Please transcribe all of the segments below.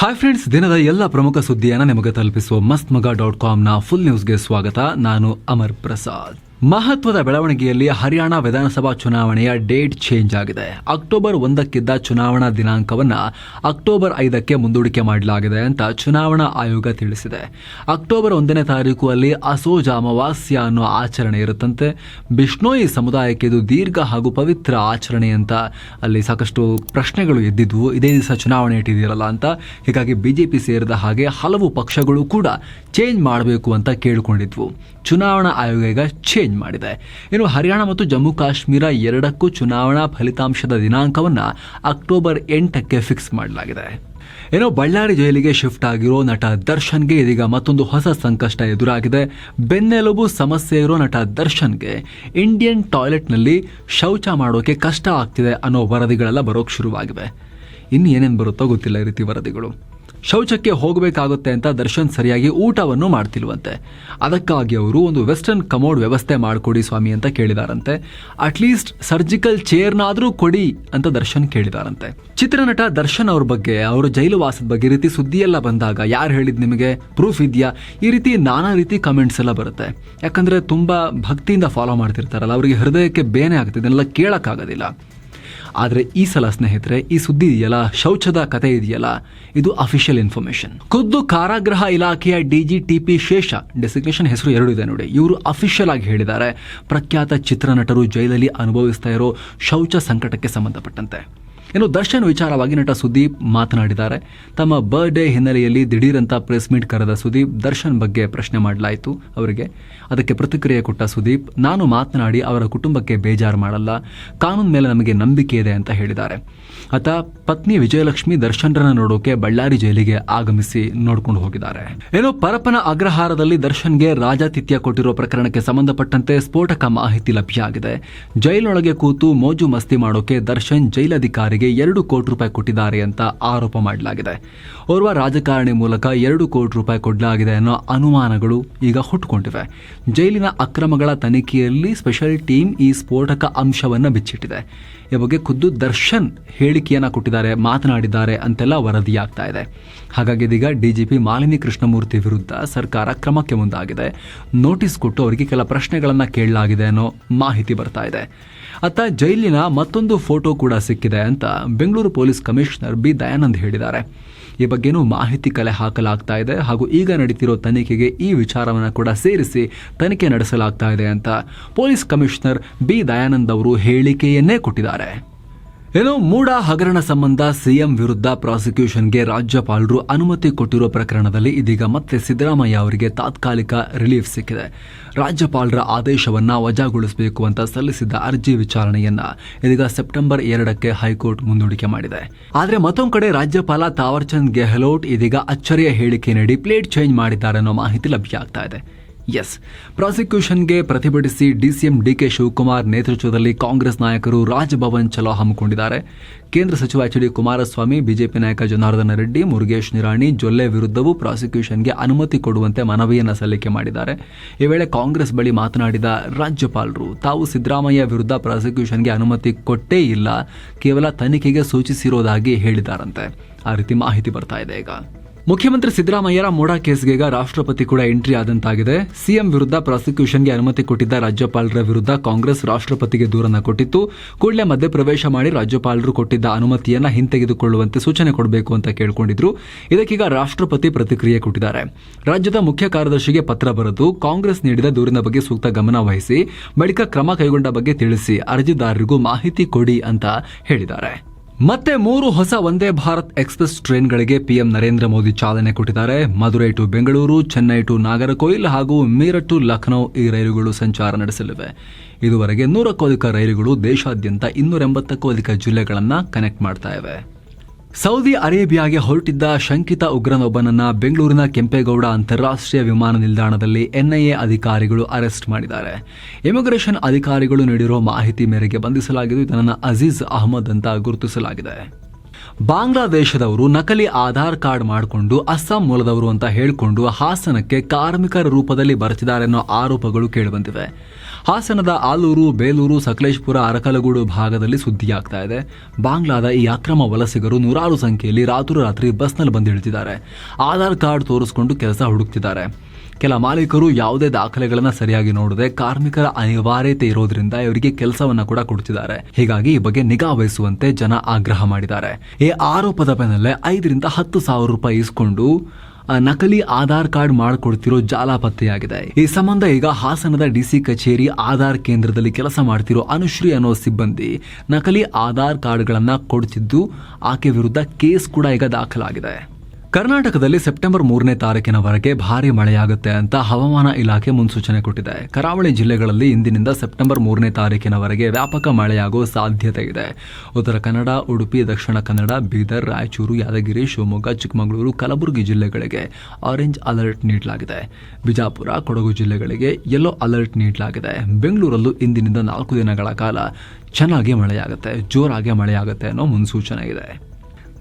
Hi friends ದಿನದ ಎಲ್ಲ ಪ್ರಮುಖ ಸುದ್ದಿಯನ್ನು ನಿಮಗೆ ತಲುಪಿಸುವ ಮಸ್ತ್ ಮಗ ಡಾಟ್ ಕಾಮ್ನ ಫುಲ್ ನ್ಯೂಸ್ಗೆ ಸ್ವಾಗತ. ನಾನು ಅಮರ್ ಪ್ರಸಾದ್. ಮಹತ್ವದ ಬೆಳವಣಿಗೆಯಲ್ಲಿ ಹರಿಯಾಣ ವಿಧಾನಸಭಾ ಚುನಾವಣೆಯ ಡೇಟ್ ಚೇಂಜ್ ಆಗಿದೆ. ಅಕ್ಟೋಬರ್ ಒಂದಕ್ಕಿದ್ದ ಚುನಾವಣಾ ದಿನಾಂಕವನ್ನು ಅಕ್ಟೋಬರ್ ಐದಕ್ಕೆ ಮುಂದೂಡಿಕೆ ಮಾಡಲಾಗಿದೆ ಅಂತ ಚುನಾವಣಾ ಆಯೋಗ ತಿಳಿಸಿದೆ. ಅಕ್ಟೋಬರ್ ಒಂದನೇ ತಾರೀಕು ಅಲ್ಲಿ ಅಸೋಜ ಅಮಾವಾಸ್ಯ ಅನ್ನೋ ಆಚರಣೆ ಇರುತ್ತಂತೆ. ಬಿಷ್ಣೋಯಿ ಸಮುದಾಯಕ್ಕೆ ಇದು ದೀರ್ಘ ಹಾಗೂ ಪವಿತ್ರ ಆಚರಣೆ ಅಂತ ಅಲ್ಲಿ ಸಾಕಷ್ಟು ಪ್ರಶ್ನೆಗಳು ಎದ್ದಿದ್ವು. ಇದೇ ದಿವಸ ಚುನಾವಣೆ ಇಟ್ಟಿದ್ದೀರಲ್ಲ ಅಂತ. ಹೀಗಾಗಿ ಬಿಜೆಪಿ ಸೇರಿದ ಹಾಗೆ ಹಲವು ಪಕ್ಷಗಳು ಕೂಡ ಚೇಂಜ್ ಮಾಡಬೇಕು ಅಂತ ಕೇಳಿಕೊಂಡಿದ್ವು. ಚುನಾವಣಾ ಆಯೋಗ ಈಗ ಚೇಂಜ್ ಮಾಡಿದೆ. ಇನ್ನು ಹರಿಯಾಣ ಮತ್ತು ಜಮ್ಮು ಕಾಶ್ಮೀರ ಎರಡಕ್ಕೂ ಚುನಾವಣಾ ಫಲಿತಾಂಶದ ದಿನಾಂಕವನ್ನು ಅಕ್ಟೋಬರ್ ಎಂಟಕ್ಕೆ ಫಿಕ್ಸ್ ಮಾಡಲಾಗಿದೆ. ಏನೋ ಬಳ್ಳಾರಿ ಜೈಲಿಗೆ ಶಿಫ್ಟ್ ಆಗಿರೋ ನಟ ದರ್ಶನ್ಗೆ ಇದೀಗ ಮತ್ತೊಂದು ಹೊಸ ಸಂಕಷ್ಟ ಎದುರಾಗಿದೆ. ಬೆನ್ನೆಲುಬು ಸಮಸ್ಯೆ ಇರೋ ನಟ ದರ್ಶನ್ಗೆ ಇಂಡಿಯನ್ ಟಾಯ್ಲೆಟ್ನಲ್ಲಿ ಶೌಚ ಮಾಡೋಕೆ ಕಷ್ಟ ಆಗ್ತಿದೆ ಅನ್ನೋ ವರದಿಗಳೆಲ್ಲ ಬರೋಕೆ ಶುರುವಾಗಿವೆ. ಇನ್ನು ಏನೇನು ಬರುತ್ತೋ ಗೊತ್ತಿಲ್ಲ ಈ ರೀತಿ ವರದಿಗಳು. ಶೌಚಕ್ಕೆ ಹೋಗಬೇಕಾಗುತ್ತೆ ಅಂತ ದರ್ಶನ್ ಸರಿಯಾಗಿ ಊಟವನ್ನು ಮಾಡ್ತಿಲ್ವಂತೆ. ಅದಕ್ಕಾಗಿ ಅವರು ಒಂದು ವೆಸ್ಟರ್ನ್ ಕಮೋಡ್ ವ್ಯವಸ್ಥೆ ಮಾಡಿಕೊಡಿ ಸ್ವಾಮಿ ಅಂತ ಕೇಳಿದಾರಂತೆ. ಅಟ್ಲೀಸ್ಟ್ ಸರ್ಜಿಕಲ್ ಚೇರ್ನಾದರೂ ಕೊಡಿ ಅಂತ ದರ್ಶನ್ ಕೇಳಿದಾರಂತೆ. ಚಿತ್ರನಟ ದರ್ಶನ್ ಅವ್ರ ಬಗ್ಗೆ, ಅವರ ಜೈಲು ವಾಸದ ಬಗ್ಗೆ ರೀತಿ ಸುದ್ದಿ ಎಲ್ಲ ಬಂದಾಗ ಯಾರು ಹೇಳಿದ್ ನಿಮಗೆ? ಪ್ರೂಫ್ ಇದೆಯಾ? ಈ ರೀತಿ ನಾನಾ ರೀತಿ ಕಮೆಂಟ್ಸ್ ಎಲ್ಲ ಬರುತ್ತೆ. ಯಾಕಂದ್ರೆ ತುಂಬಾ ಭಕ್ತಿಯಿಂದ ಫಾಲೋ ಮಾಡ್ತಿರ್ತಾರಲ್ಲ, ಅವರಿಗೆ ಹೃದಯಕ್ಕೆ ಬೇನೆ ಆಗ್ತಿದೆ ಕೇಳಕ್ಕಾಗೋದಿಲ್ಲ. ಆದರೆ ಈ ಸಲ ಸ್ನೇಹಿತರೆ, ಈ ಸುದ್ದಿ ಇದೆಯಲ್ಲ? ಶೌಚದ ಕತೆ ಇದೆಯಲ್ಲ? ಇದು ಅಫಿಷಿಯಲ್ ಇನ್ಫಾರ್ಮೇಶನ್ ಖುದ್ದು ಕಾರಾಗೃಹ ಇಲಾಖೆಯ ಡಿಜಿಟಿಪಿ ಶೇಷ ಡೆಸಿಗ್ನೇಷನ್ ಹೆಸರು ಎರಡು ಇದೆ ನೋಡಿ. ಇವರು ಅಫಿಷಿಯಲ್ ಆಗಿ ಹೇಳಿದ್ದಾರೆ. ಪ್ರಖ್ಯಾತ ಚಿತ್ರನಟರು ಜೈಲಲ್ಲಿ ಅನುಭವಿಸ್ತಾ ಇರೋ ಶೌಚ ಸಂಕಟಕ್ಕೆ ಸಂಬಂಧಪಟ್ಟಂತೆ. ಇನ್ನು ದರ್ಶನ್ ವಿಚಾರವಾಗಿ ನಟ ಸುದೀಪ್ ಮಾತನಾಡಿದ್ದಾರೆ. ತಮ್ಮ ಬರ್ಡೇ ಹಿನ್ನೆಲೆಯಲ್ಲಿ ದಿಢೀರಂತ ಪ್ರೆಸ್ ಮೀಟ್ ಕರೆದ ಸುದೀಪ್ ದರ್ಶನ್ ಬಗ್ಗೆ ಪ್ರಶ್ನೆ ಮಾಡಲಾಯಿತು ಅವರಿಗೆ. ಅದಕ್ಕೆ ಪ್ರತಿಕ್ರಿಯೆ ಕೊಟ್ಟ ಸುದೀಪ್, ನಾನು ಮಾತನಾಡಿ ಅವರ ಕುಟುಂಬಕ್ಕೆ ಬೇಜಾರು ಮಾಡಲ್ಲ. ಕಾನೂನು ಮೇಲೆ ನಮಗೆ ನಂಬಿಕೆ ಇದೆ ಅಂತ ಹೇಳಿದ್ದಾರೆ. ಆತ ಪತ್ನಿ ವಿಜಯಲಕ್ಷ್ಮಿ ದರ್ಶನ್ರನ್ನ ನೋಡೋಕೆ ಬಳ್ಳಾರಿ ಜೈಲಿಗೆ ಆಗಮಿಸಿ ನೋಡ್ಕೊಂಡು ಹೋಗಿದ್ದಾರೆ. ಏನೋ ಪರಪನ ಅಗ್ರಹಾರದಲ್ಲಿ ದರ್ಶನ್ಗೆ ರಾಜಾತಿಥ್ಯ ಕೊಟ್ಟಿರುವ ಪ್ರಕರಣಕ್ಕೆ ಸಂಬಂಧಪಟ್ಟಂತೆ ಸ್ಫೋಟಕ ಮಾಹಿತಿ ಲಭ್ಯ ಆಗಿದೆ. ಜೈಲೊಳಗೆ ಕೂತು ಮೋಜು ಮಸ್ತಿ ಮಾಡೋಕೆ ದರ್ಶನ್ ಜೈಲಧಿಕಾರಿಗೆ ಎರಡು ಕೋಟಿ ರೂಪಾಯಿ ಕೊಟ್ಟಿದ್ದಾರೆ ಅಂತ ಆರೋಪ ಮಾಡಲಾಗಿದೆ. ಓರ್ವ ರಾಜಕಾರಣಿ ಮೂಲಕ ಎರಡು ಕೋಟಿ ರೂಪಾಯಿ ಕೊಡಲಾಗಿದೆ ಅನ್ನೋ ಅನುಮಾನಗಳು ಈಗ ಹುಟ್ಟುಕೊಂಡಿವೆ. ಜೈಲಿನ ಅಕ್ರಮಗಳ ತನಿಖೆಯಲ್ಲಿ ಸ್ಪೆಷಲ್ ಟೀಮ್ ಈ ಸ್ಫೋಟಕ ಅಂಶವನ್ನು ಬಿಚ್ಚಿಟ್ಟಿದೆ. ಈ ಬಗ್ಗೆ ಖುದ್ದು ದರ್ಶನ್ ಹೇಳಿಕೆಯನ್ನು ಕೊಟ್ಟಿದ್ದಾರೆ, ಮಾತನಾಡಿದ್ದಾರೆ ಅಂತೆಲ್ಲ ವರದಿಯಾಗ್ತಾ ಇದೆ. ಹಾಗಾಗಿ ಇದೀಗ ಡಿಜಿಪಿ ಮಾಲಿನಿ ಕೃಷ್ಣಮೂರ್ತಿ ವಿರುದ್ಧ ಸರ್ಕಾರ ಕ್ರಮಕ್ಕೆ ಮುಂದಾಗಿದೆ. ನೋಟಿಸ್ ಕೊಟ್ಟು ಅವರಿಗೆ ಕೆಲ ಪ್ರಶ್ನೆಗಳನ್ನು ಕೇಳಲಾಗಿದೆ ಅನ್ನೋ ಮಾಹಿತಿ ಬರ್ತಾ ಇದೆ. ಅತ್ತ ಜೈಲಿನ ಮತ್ತೊಂದು ಫೋಟೋ ಕೂಡ ಸಿಕ್ಕಿದೆ ಅಂತ Bengaluru police commissioner B Dayanand ಹೇಳಿದ್ದಾರೆ. ಈ ಬಗ್ಗೆನೂ ಮಾಹಿತಿ ಕಲೆ ಹಾಕಲಾಗ್ತಾ ಇದೆ ಹಾಗೂ ಈಗ ನಡೀತಿರೋ ತನಿಖೆಗೆ ಈ ವಿಚಾರವನ್ನು ಕೂಡ ಸೇರಿಸಿ ತನಿಖೆ ನಡೆಸಲಾಗ್ತಾ ಇದೆ ಅಂತ ಪೊಲೀಸ್ ಕಮಿಷನರ್ ಬಿ ದಯಾನಂದ್ ಅವರು ಹೇಳಿಕೆಯನ್ನೇ ಕೊಟ್ಟಿದ್ದಾರೆ. ಏನೋ ಮೂಡ ಹಗರಣ ಸಂಬಂಧ ಸಿಎಂ ವಿರುದ್ಧ ಪ್ರಾಸಿಕ್ಯೂಷನ್ಗೆ ರಾಜ್ಯಪಾಲರು ಅನುಮತಿ ಕೊಟ್ಟಿರುವ ಪ್ರಕರಣದಲ್ಲಿ ಇದೀಗ ಮತ್ತೆ ಸಿದ್ದರಾಮಯ್ಯ ಅವರಿಗೆ ತಾತ್ಕಾಲಿಕ ರಿಲೀಫ್ ಸಿಕ್ಕಿದೆ. ರಾಜ್ಯಪಾಲರ ಆದೇಶವನ್ನು ವಜಾಗೊಳಿಸಬೇಕು ಅಂತ ಸಲ್ಲಿಸಿದ್ದ ಅರ್ಜಿ ವಿಚಾರಣೆಯನ್ನ ಇದೀಗ ಸೆಪ್ಟೆಂಬರ್ ಎರಡಕ್ಕೆ ಹೈಕೋರ್ಟ್ ಮುಂದೂಡಿಕೆ ಮಾಡಿದೆ. ಆದರೆ ಮತ್ತೊಂದು ಕಡೆ ರಾಜ್ಯಪಾಲ ತಾವರ್ಚಂದ್ ಗೆಹ್ಲೋಟ್ ಇದೀಗ ಅಚ್ಚರಿಯ ಹೇಳಿಕೆ ನೀಡಿ ಪ್ಲೇಟ್ ಚೇಂಜ್ ಮಾಡಿದ್ದಾರೆ ಅನ್ನೋ ಮಾಹಿತಿ ಲಭ್ಯ ಆಗ್ತಾ ಇದೆ. ಎಸ್ ಪ್ರಾಸಿಕ್ಯೂಷನ್ಗೆ ಪ್ರತಿಭಟಿಸಿ ಡಿಸಿಎಂ ಡಿಕೆ ಶಿವಕುಮಾರ್ ನೇತೃತ್ವದಲ್ಲಿ ಕಾಂಗ್ರೆಸ್ ನಾಯಕರು ರಾಜಭವನ್ ಚಲೋ ಹಮ್ಮಿಕೊಂಡಿದ್ದಾರೆ. ಕೇಂದ್ರ ಸಚಿವ ಎಚ್ ಡಿ ಕುಮಾರಸ್ವಾಮಿ, ಬಿಜೆಪಿ ನಾಯಕ ಜನಾರ್ದನ ರೆಡ್ಡಿ, ಮುರುಗೇಶ್ ನಿರಾಣಿ, ಜೊಲ್ಲೆ ವಿರುದ್ಧವೂ ಪ್ರಾಸಿಕ್ಯೂಷನ್ಗೆ ಅನುಮತಿ ಕೊಡುವಂತೆ ಮನವಿಯನ್ನು ಸಲ್ಲಿಕೆ ಮಾಡಿದ್ದಾರೆ. ಈ ವೇಳೆ ಕಾಂಗ್ರೆಸ್ ಬಳಿ ಮಾತನಾಡಿದ ರಾಜ್ಯಪಾಲರು ತಾವು ಸಿದ್ದರಾಮಯ್ಯ ವಿರುದ್ಧ ಪ್ರಾಸಿಕ್ಯೂಷನ್ಗೆ ಅನುಮತಿ ಕೊಟ್ಟೇ ಇಲ್ಲ, ಕೇವಲ ತನಿಖೆಗೆ ಸೂಚಿಸಿರೋದಾಗಿ ಹೇಳಿದ್ದಾರಂತೆ. ಆ ರೀತಿ ಮಾಹಿತಿ ಬರ್ತಾ ಇದೆ ಈಗ. ಮುಖ್ಯಮಂತ್ರಿ ಸಿದ್ದರಾಮಯ್ಯರ ಮೋಡಾ ಕೇಸ್ಗೆ ಈಗ ರಾಷ್ಟ್ರಪತಿ ಕೂಡ ಎಂಟ್ರಿ ಆದಂತಾಗಿದೆ. ಸಿಎಂ ವಿರುದ್ಧ ಪ್ರಾಸಿಕ್ಯೂಷನ್ಗೆ ಅನುಮತಿ ಕೊಟ್ಟಿದ್ದ ರಾಜ್ಯಪಾಲರ ವಿರುದ್ಧ ಕಾಂಗ್ರೆಸ್ ರಾಷ್ಟ್ರಪತಿಗೆ ದೂರನ್ನ ಕೊಟ್ಟಿತ್ತು. ಕೂಡಲೇ ಮಧ್ಯಪ್ರವೇಶ ಮಾಡಿ ರಾಜ್ಯಪಾಲರು ಕೊಟ್ಟಿದ್ದ ಅನುಮತಿಯನ್ನ ಹಿಂತೆಗೆದುಕೊಳ್ಳುವಂತೆ ಸೂಚನೆ ಕೊಡಬೇಕು ಅಂತ ಕೇಳಿಕೊಂಡಿದ್ರು. ಇದಕ್ಕೀಗ ರಾಷ್ಟ್ರಪತಿ ಪ್ರತಿಕ್ರಿಯೆ ಕೊಟ್ಟಿದ್ದಾರೆ. ರಾಜ್ಯದ ಮುಖ್ಯ ಕಾರ್ಯದರ್ಶಿಗೆ ಪತ್ರ ಬರೆದು ಕಾಂಗ್ರೆಸ್ ನೀಡಿದ ದೂರಿನ ಬಗ್ಗೆ ಸೂಕ್ತ ಗಮನ ವಹಿಸಿ, ಬಳಿಕ ಕ್ರಮ ಕೈಗೊಂಡ ಬಗ್ಗೆ ತಿಳಿಸಿ, ಅರ್ಜಿದಾರರಿಗೂ ಮಾಹಿತಿ ಕೊಡಿ ಅಂತ ಹೇಳಿದ್ದಾರೆ. ಮತ್ತೆ ಮೂರು ಹೊಸ ವಂದೇ ಭಾರತ್ ಎಕ್ಸ್ಪ್ರೆಸ್ ಟ್ರೈನ್ಗಳಿಗೆ ಪಿಎಂ ನರೇಂದ್ರ ಮೋದಿ ಚಾಲನೆ ಕೊಟ್ಟಿದ್ದಾರೆ. ಮಧುರೈ ಟು ಬೆಂಗಳೂರು, ಚೆನ್ನೈ ಟು ನಾಗರಕೋಯಿಲ್ ಹಾಗೂ ಮೀರಟ್ ಟು ಲಖನೌ ಈ ರೈಲುಗಳು ಸಂಚಾರ ನಡೆಸಲಿವೆ. ಇದುವರೆಗೆ ನೂರಕ್ಕೂ ಅಧಿಕ ರೈಲುಗಳು ದೇಶಾದ್ಯಂತ ಇನ್ನೂರ ಎಂಬತ್ತಕ್ಕೂ ಅಧಿಕ ಜಿಲ್ಲೆಗಳನ್ನು ಕನೆಕ್ಟ್ ಮಾಡ್ತಾ ಇವೆ. ಸೌದಿ ಅರೇಬಿಯಾಗೆ ಹೊರಟಿದ್ದ ಶಂಕಿತ ಉಗ್ರನೊಬ್ಬನನ್ನ ಬೆಂಗಳೂರಿನ ಕೆಂಪೇಗೌಡ ಅಂತಾರಾಷ್ಟ್ರೀಯ ವಿಮಾನ ನಿಲ್ದಾಣದಲ್ಲಿ ಎನ್ಐಎ ಅಧಿಕಾರಿಗಳು ಅರೆಸ್ಟ್ ಮಾಡಿದ್ದಾರೆ. ಇಮಿಗ್ರೇಷನ್ ಅಧಿಕಾರಿಗಳು ನೀಡಿರೋ ಮಾಹಿತಿ ಮೇರೆಗೆ ಬಂಧಿಸಲಾಗಿದ್ದು, ಇದನ್ನು ಅಜೀಜ್ ಅಹಮದ್ ಅಂತ ಗುರುತಿಸಲಾಗಿದೆ. ಬಾಂಗ್ಲಾದೇಶದವರು ನಕಲಿ ಆಧಾರ್ ಕಾರ್ಡ್ ಮಾಡಿಕೊಂಡು ಅಸ್ಸಾಂ ಮೂಲದವರು ಅಂತ ಹೇಳಿಕೊಂಡು ಹಾಸನಕ್ಕೆ ಕಾರ್ಮಿಕರ ರೂಪದಲ್ಲಿ ಬರ್ತಿದ್ದಾರೆ ಅನ್ನೋ ಆರೋಪಗಳು ಕೇಳಿಬಂದಿವೆ ಹಾಸನದ ಆಲೂರು, ಬೇಲೂರು, ಸಕಲೇಶ್ಪುರ, ಅರಕಲಗೂಡು ಭಾಗದಲ್ಲಿ ಸುದ್ದಿಯಾಗ್ತಾ ಇದೆ. ಬಾಂಗ್ಲಾದ ಈ ಅಕ್ರಮ ವಲಸಿಗರು ನೂರಾರು ಸಂಖ್ಯೆಯಲ್ಲಿ ರಾತ್ರೋರಾತ್ರಿ ಬಸ್ನಲ್ಲಿ ಬಂದು ಆಧಾರ್ ಕಾರ್ಡ್ ತೋರಿಸ್ಕೊಂಡು ಕೆಲಸ ಹುಡುಕ್ತಿದ್ದಾರೆ. ಕೆಲ ಮಾಲೀಕರು ಯಾವುದೇ ದಾಖಲೆಗಳನ್ನು ಸರಿಯಾಗಿ ನೋಡದೆ ಕಾರ್ಮಿಕರ ಅನಿವಾರ್ಯತೆ ಇರೋದ್ರಿಂದ ಇವರಿಗೆ ಕೆಲಸವನ್ನ ಕೂಡ ಕೊಡ್ತಿದ್ದಾರೆ. ಹೀಗಾಗಿ ಈ ಬಗ್ಗೆ ನಿಗಾ ವಹಿಸುವಂತೆ ಜನ ಆಗ್ರಹ ಮಾಡಿದ್ದಾರೆ. ಈ ಆರೋಪದ ಬೆನ್ನಲ್ಲೇ ಐದರಿಂದ ಹತ್ತು ಸಾವಿರ ರೂಪಾಯಿ ಇಸ್ಕೊಂಡು ನಕಲಿ ಆಧಾರ್ ಕಾರ್ಡ್ ಮಾಡಿಕೊಡ್ತಿರೋ ಜಾಲ ಪತ್ತೆಯಾಗಿದೆ ಈ ಸಂಬಂಧ ಈಗ ಹಾಸನದ ಡಿಸಿ ಕಚೇರಿ ಆಧಾರ್ ಕೇಂದ್ರದಲ್ಲಿ ಕೆಲಸ ಮಾಡ್ತಿರೋ ಅನುಶ್ರೀ ಅನ್ನೋ ಸಿಬ್ಬಂದಿ ನಕಲಿ ಆಧಾರ್ ಕಾರ್ಡ್ಗಳನ್ನು ಕೊಡ್ತಿದ್ದು ಆಕೆ ವಿರುದ್ಧ ಕೇಸ್ ಕೂಡ ಈಗ ದಾಖಲಾಗಿದೆ. ಕರ್ನಾಟಕದಲ್ಲಿ ಸೆಪ್ಟೆಂಬರ್ ಮೂರನೇ ತಾರೀಕಿನವರೆಗೆ ಭಾರಿ ಮಳೆಯಾಗುತ್ತೆ ಅಂತ ಹವಾಮಾನ ಇಲಾಖೆ ಮುನ್ಸೂಚನೆ ಕೊಟ್ಟಿದೆ. ಕರಾವಳಿ ಜಿಲ್ಲೆಗಳಲ್ಲಿ ಇಂದಿನಿಂದ ಸೆಪ್ಟೆಂಬರ್ ಮೂರನೇ ತಾರೀಕಿನವರೆಗೆ ವ್ಯಾಪಕ ಮಳೆಯಾಗುವ ಸಾಧ್ಯತೆ ಇದೆ. ಉತ್ತರ ಕನ್ನಡ, ಉಡುಪಿ, ದಕ್ಷಿಣ ಕನ್ನಡ, ಬೀದರ್, ರಾಯಚೂರು, ಯಾದಗಿರಿ, ಶಿವಮೊಗ್ಗ, ಚಿಕ್ಕಮಗಳೂರು, ಕಲಬುರಗಿ ಜಿಲ್ಲೆಗಳಿಗೆ ಆರೆಂಜ್ ಅಲರ್ಟ್ ನೀಡಲಾಗಿದೆ. ಬಿಜಾಪುರ, ಕೊಡಗು ಜಿಲ್ಲೆಗಳಿಗೆ ಯೆಲ್ಲೋ ಅಲರ್ಟ್ ನೀಡಲಾಗಿದೆ. ಬೆಂಗಳೂರಲ್ಲೂ ಇಂದಿನಿಂದ ನಾಲ್ಕು ದಿನಗಳ ಕಾಲ ಚೆನ್ನಾಗಿ ಮಳೆಯಾಗುತ್ತೆ, ಜೋರಾಗಿ ಮಳೆಯಾಗುತ್ತೆ ಅನ್ನೋ ಮುನ್ಸೂಚನೆ ಇದೆ.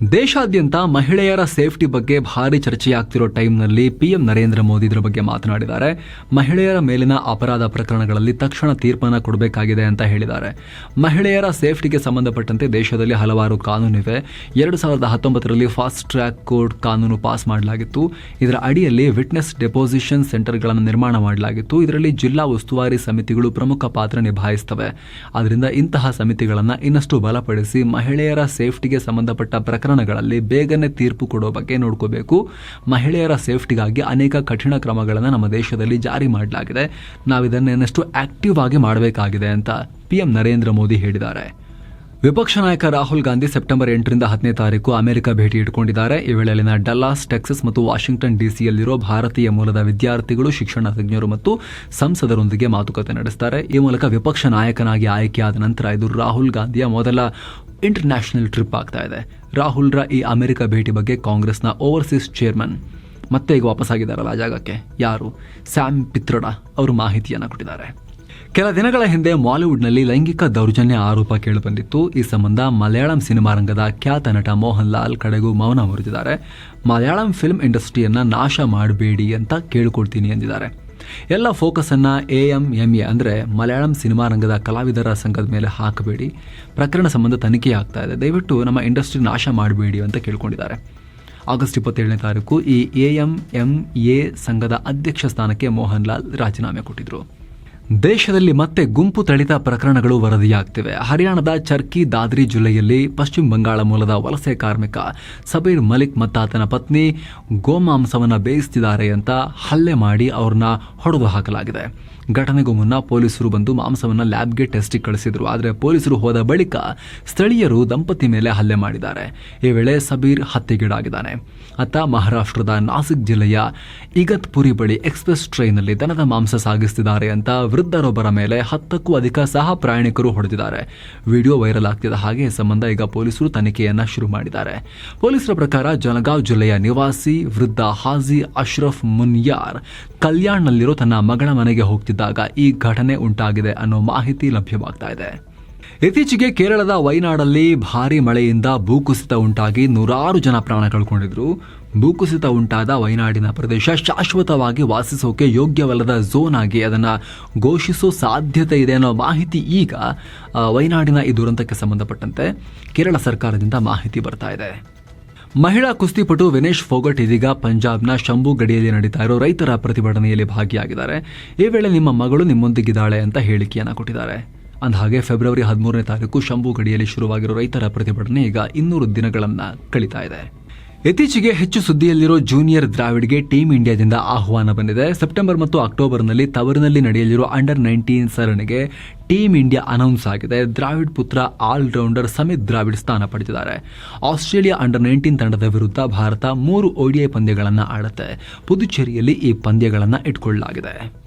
ದೇಶಾದ್ಯಂತ ಮಹಿಳೆಯರ ಸೇಫ್ಟಿ ಬಗ್ಗೆ ಭಾರಿ ಚರ್ಚೆಯಾಗ್ತಿರೋ ಟೈಮ್ನಲ್ಲಿ ಪಿಎಂ ನರೇಂದ್ರ ಮೋದಿ ಇದರ ಬಗ್ಗೆ ಮಾತನಾಡಿದ್ದಾರೆ. ಮಹಿಳೆಯರ ಮೇಲಿನ ಅಪರಾಧ ಪ್ರಕರಣಗಳಲ್ಲಿ ತಕ್ಷಣ ತೀರ್ಪನ್ನು ಕೊಡಬೇಕಾಗಿದೆ ಅಂತ ಹೇಳಿದ್ದಾರೆ. ಮಹಿಳೆಯರ ಸೇಫ್ಟಿಗೆ ಸಂಬಂಧಪಟ್ಟಂತೆ ದೇಶದಲ್ಲಿ ಹಲವಾರು ಕಾನೂನಿವೆ. ಎರಡು ಸಾವಿರದ ಹತ್ತೊಂಬತ್ತರಲ್ಲಿ ಫಾಸ್ಟ್ ಟ್ರ್ಯಾಕ್ ಕೋರ್ಟ್ ಕಾನೂನು ಪಾಸ್ ಮಾಡಲಾಗಿತ್ತು. ಇದರ ಅಡಿಯಲ್ಲಿ ವಿಟ್ನೆಸ್ ಡೆಪೋಸಿಷನ್ ಸೆಂಟರ್ಗಳನ್ನು ನಿರ್ಮಾಣ ಮಾಡಲಾಗಿತ್ತು. ಇದರಲ್ಲಿ ಜಿಲ್ಲಾ ಉಸ್ತುವಾರಿ ಸಮಿತಿಗಳು ಪ್ರಮುಖ ಪಾತ್ರ ನಿಭಾಯಿಸ್ತವೆ. ಆದ್ದರಿಂದ ಇಂತಹ ಸಮಿತಿಗಳನ್ನು ಇನ್ನಷ್ಟು ಬಲಪಡಿಸಿ ಮಹಿಳೆಯರ ಸೇಫ್ಟಿಗೆ ಸಂಬಂಧಪಟ್ಟ ಪ್ರಕರಣಗಳಲ್ಲಿ ಬೇಗನೆ ತೀರ್ಪು ಕೊಡೋ ಬಗ್ಗೆ ನೋಡ್ಕೋಬೇಕು. ಮಹಿಳೆಯರ ಸೇಫ್ಟಿಗಾಗಿ ಅನೇಕ ಕಠಿಣ ಕ್ರಮಗಳನ್ನು ನಮ್ಮ ದೇಶದಲ್ಲಿ ಜಾರಿ ಮಾಡಲಾಗಿದೆ. ನಾವಿದನ್ನು ಇನ್ನಷ್ಟು ಆಕ್ಟಿವ್ ಆಗಿ ಮಾಡಬೇಕಾಗಿದೆ ಅಂತ ಪಿಎಂ ನರೇಂದ್ರ ಮೋದಿ ಹೇಳಿದ್ದಾರೆ. ವಿಪಕ್ಷ ನಾಯಕ ರಾಹುಲ್ ಗಾಂಧಿ ಸೆಪ್ಟೆಂಬರ್ ಎಂಟರಿಂದ ಹತ್ತನೇ ತಾರೀಕು ಅಮೆರಿಕ ಭೇಟಿ ಇಟ್ಕೊಂಡಿದ್ದಾರೆ. ಈ ವೇಳೆಯಲ್ಲಿನ ಡಲ್ಲಾಸ್, ಟೆಕ್ಸಸ್ ಮತ್ತು ವಾಷಿಂಗ್ಟನ್ ಡಿಸಿಯಲ್ಲಿರೋ ಭಾರತೀಯ ಮೂಲದ ವಿದ್ಯಾರ್ಥಿಗಳು, ಶಿಕ್ಷಣ ತಜ್ಞರು ಮತ್ತು ಸಂಸದರೊಂದಿಗೆ ಮಾತುಕತೆ ನಡೆಸುತ್ತಾರೆ ಈ ಮೂಲಕ ವಿಪಕ್ಷ ನಾಯಕನಾಗಿ ಆಯ್ಕೆಯಾದ ನಂತರ ಇದು ರಾಹುಲ್ ಗಾಂಧಿಯ ಮೊದಲ ಇಂಟರ್ನ್ಯಾಷನಲ್ ಟ್ರಿಪ್ ಆಗ್ತಾ ಇದೆ. ರಾಹುಲ್ರ ಈ ಅಮೆರಿಕ ಭೇಟಿ ಬಗ್ಗೆ ಕಾಂಗ್ರೆಸ್ನ ಓವರ್ಸೀಸ್ ಚೇರ್ಮನ್ ಮತ್ತೆ ಈಗ ವಾಪಸ್ಸಾಗಿದ್ದಾರಲ್ಲ ಆಗಿದ್ದಾರಲ್ಲ ಜಾಗಕ್ಕೆ. ಯಾರು? ಸ್ಯಾಮ್ ಪಿತ್ರಡ ಅವರು ಮಾಹಿತಿಯನ್ನು ಕೊಟ್ಟಿದ್ದಾರೆ. ಕೆಲ ದಿನಗಳ ಹಿಂದೆ ಮಾಲಿವುಡ್ನಲ್ಲಿ ಲೈಂಗಿಕ ದೌರ್ಜನ್ಯ ಆರೋಪ ಕೇಳಿಬಂದಿತ್ತು. ಈ ಸಂಬಂಧ ಮಲಯಾಳಂ ಸಿನಿಮಾ ರಂಗದ ಖ್ಯಾತ ನಟ ಮೋಹನ್ ಲಾಲ್ ಕಡೆಗೂ ಮೌನ ಮುರಿದಿದ್ದಾರೆ. ಮಲಯಾಳಂ ಫಿಲ್ಮ್ ಇಂಡಸ್ಟ್ರಿಯನ್ನ ನಾಶ ಮಾಡಬೇಡಿ ಅಂತ ಕೇಳಿಕೊಳ್ತೀನಿ ಎಂದಿದ್ದಾರೆ. ಎಲ್ಲ ಫೋಕಸನ್ನು ಎ ಎಂ ಎಂ ಎ ಅಂದರೆ ಮಲಯಾಳಂ ಸಿನಿಮಾ ರಂಗದ ಕಲಾವಿದರ ಸಂಘದ ಮೇಲೆ ಹಾಕಬೇಡಿ. ಪ್ರಕರಣ ಸಂಬಂಧ ತನಿಖೆ ಆಗ್ತಾ ಇದೆ. ದಯವಿಟ್ಟು ನಮ್ಮ ಇಂಡಸ್ಟ್ರಿ ನಾಶ ಮಾಡಬೇಡಿ ಅಂತ ಕೇಳ್ಕೊಂಡಿದ್ದಾರೆ. ಆಗಸ್ಟ್ ಇಪ್ಪತ್ತೇಳನೇ ತಾರೀಕು ಈ ಎ ಎಂ ಎಂ ಎ ಸಂಘದ ಅಧ್ಯಕ್ಷ ಸ್ಥಾನಕ್ಕೆ ಮೋಹನ್ ಲಾಲ್ ರಾಜೀನಾಮೆ ಕೊಟ್ಟಿದ್ರು. ದೇಶದಲ್ಲಿ ಮತ್ತೆ ಗುಂಪು ತಳಿತ ಪ್ರಕರಣಗಳು ವರದಿಯಾಗ್ತಿವೆ. ಹರಿಯಾಣದ ಚರ್ಕಿ ದಾದ್ರಿ ಜಿಲ್ಲೆಯಲ್ಲಿ ಪಶ್ಚಿಮ ಬಂಗಾಳ ಮೂಲದ ವಲಸೆ ಕಾರ್ಮಿಕ ಸಬೀರ್ ಮಲಿಕ್ ಮತ್ತಾತನ ಪತ್ನಿ ಗೋಮಾಂಸವನ್ನು ಬೇಯಿಸ್ತಿದ್ದಾರೆ ಅಂತ ಹಲ್ಲೆ ಮಾಡಿ ಅವ್ರನ್ನ ಹೊಡೆದು ಹಾಕಲಾಗಿದೆ. ಘಟನೆಗೂ ಮುನ್ನ ಪೊಲೀಸರು ಬಂದು ಮಾಂಸವನ್ನು ಲ್ಯಾಬ್ಗೆ ಟೆಸ್ಟಿಗೆ ಕಳಿಸಿದರು. ಆದರೆ ಪೊಲೀಸರು ಹೋದ ಬಳಿಕ ಸ್ಥಳೀಯರು ದಂಪತಿ ಮೇಲೆ ಹಲ್ಲೆ ಮಾಡಿದ್ದಾರೆ. ಈ ವೇಳೆ ಸಬೀರ್ ಹತ್ಯೆಗೀಡಾಗಿದ್ದಾನೆ. ಅತ್ತ ಮಹಾರಾಷ್ಟ್ರದ ನಾಸಿಕ್ ಜಿಲ್ಲೆಯ ಇಗತ್ಪುರಿ ಬಳಿ ಎಕ್ಸ್ಪ್ರೆಸ್ ಟ್ರೈನ್ನಲ್ಲಿ ದನದ ಮಾಂಸ ಸಾಗಿಸ್ತಿದ್ದಾರೆ ಅಂತ ವೃದ್ಧರೊಬ್ಬರ ಮೇಲೆ ಹತ್ತಕ್ಕೂ ಅಧಿಕ ಸಹ ಪ್ರಯಾಣಿಕರು ಹೊಡೆದಿದ್ದಾರೆ. ವಿಡಿಯೋ ವೈರಲ್ ಆಗ್ತಿದೆ ಹಾಗೆ ಸಂಬಂಧ ಈಗ ಪೊಲೀಸರು ತನಿಖೆಯನ್ನ ಶುರು ಮಾಡಿದ್ದಾರೆ. ಪೊಲೀಸರ ಪ್ರಕಾರ ಜಲಗಾಂವ್ ಜಿಲ್ಲೆಯ ನಿವಾಸಿ ವೃದ್ಧ ಹಾಜಿ ಅಶ್ರಫ್ ಮುನ್ಯಾರ್ ಕಲ್ಯಾಣ್ನಲ್ಲಿರೋ ತನ್ನ ಮಗಳ ಮನೆಗೆ ಹೋಗ್ತಿದ್ದಾಗ ಈ ಘಟನೆ ಉಂಟಾಗಿದೆ ಅನ್ನೋ ಮಾಹಿತಿ ಲಭ್ಯವಾಗ್ತಾ ಇದೆ. ಇತ್ತೀಚೆಗೆ ಕೇರಳದ ವೈನಾಡಲ್ಲಿ ಭಾರಿ ಮಳೆಯಿಂದ ಭೂಕುಸಿತ ಉಂಟಾಗಿ ನೂರಾರು ಜನ ಪ್ರಾಣ ಕಳ್ಕೊಂಡಿದ್ರು ಭೂಕುಸಿತ ಉಂಟಾದ ವೈನಾಡಿನ ಪ್ರದೇಶ ಶಾಶ್ವತವಾಗಿ ವಾಸಿಸೋಕೆ ಯೋಗ್ಯವಲ್ಲದ ಝೋನ್ ಆಗಿ ಅದನ್ನು ಘೋಷಿಸೋ ಸಾಧ್ಯತೆ ಇದೆ ಅನ್ನೋ ಮಾಹಿತಿ ಈಗ ವೈನಾಡಿನ ಈ ದುರಂತಕ್ಕೆ ಸಂಬಂಧಪಟ್ಟಂತೆ ಕೇರಳ ಸರ್ಕಾರದಿಂದ ಮಾಹಿತಿ ಬರ್ತಾ ಇದೆ. ಮಹಿಳಾ ಕುಸ್ತಿಪಟು ವಿನೇಶ್ ಫೋಗಟ್ ಇದೀಗ ಪಂಜಾಬ್ನ ಶಂಭು ಗಡಿಯಲ್ಲಿ ನಡೀತಾ ಇರೋ ರೈತರ ಪ್ರತಿಭಟನೆಯಲ್ಲಿ ಭಾಗಿಯಾಗಿದ್ದಾರೆ. ಈ ವೇಳೆ ನಿಮ್ಮ ಮಗಳು ನಿಮ್ಮೊಂದಿಗಿದ್ದಾಳೆ ಅಂತ ಹೇಳಿಕೆಯನ್ನು ಕೊಟ್ಟಿದ್ದಾರೆ. ಅಂದಹಾಗೆ, ಫೆಬ್ರವರಿ ಹದಿಮೂರನೇ ತಾರೀಕು ಶಂಭು ಗಡಿಯಲ್ಲಿ ಶುರುವಾಗಿರೋ ರೈತರ ಪ್ರತಿಭಟನೆ ಈಗ ಇನ್ನೂರು ದಿನಗಳನ್ನು ಕಳೀತಾ ಇದೆ. ಇತ್ತೀಚೆಗೆ ಹೆಚ್ಚು ಸುದ್ದಿಯಲ್ಲಿರೋ ಜೂನಿಯರ್ ದ್ರಾವಿಡ್ಗೆ ಟೀಂ ಇಂಡಿಯಾದಿಂದ ಆಹ್ವಾನ ಬಂದಿದೆ. ಸೆಪ್ಟೆಂಬರ್ ಮತ್ತು ಅಕ್ಟೋಬರ್ನಲ್ಲಿ ತವರಿನಲ್ಲಿ ನಡೆಯಲಿರೋ ಅಂಡರ್ ನೈನ್ಟೀನ್ ಸರಣಿಗೆ ಟೀಂ ಇಂಡಿಯಾ ಅನೌನ್ಸ್ ಆಗಿದೆ. ದ್ರಾವಿಡ್ ಪುತ್ರ, ಆಲ್ರೌಂಡರ್ ಸಮಿತ್ ದ್ರಾವಿಡ್ ಸ್ಥಾನ ಪಡೆದಿದ್ದಾರೆ. ಆಸ್ಟ್ರೇಲಿಯಾ ಅಂಡರ್ ನೈನ್ಟೀನ್ ತಂಡದ ವಿರುದ್ಧ ಭಾರತ ಮೂರು ಓಡಿಐ ಪಂದ್ಯಗಳನ್ನು ಆಡುತ್ತೆ. ಪುದುಚೇರಿಯಲ್ಲಿ ಈ ಪಂದ್ಯಗಳನ್ನು ಇಟ್ಕೊಳ್ಳಲಾಗಿದೆ.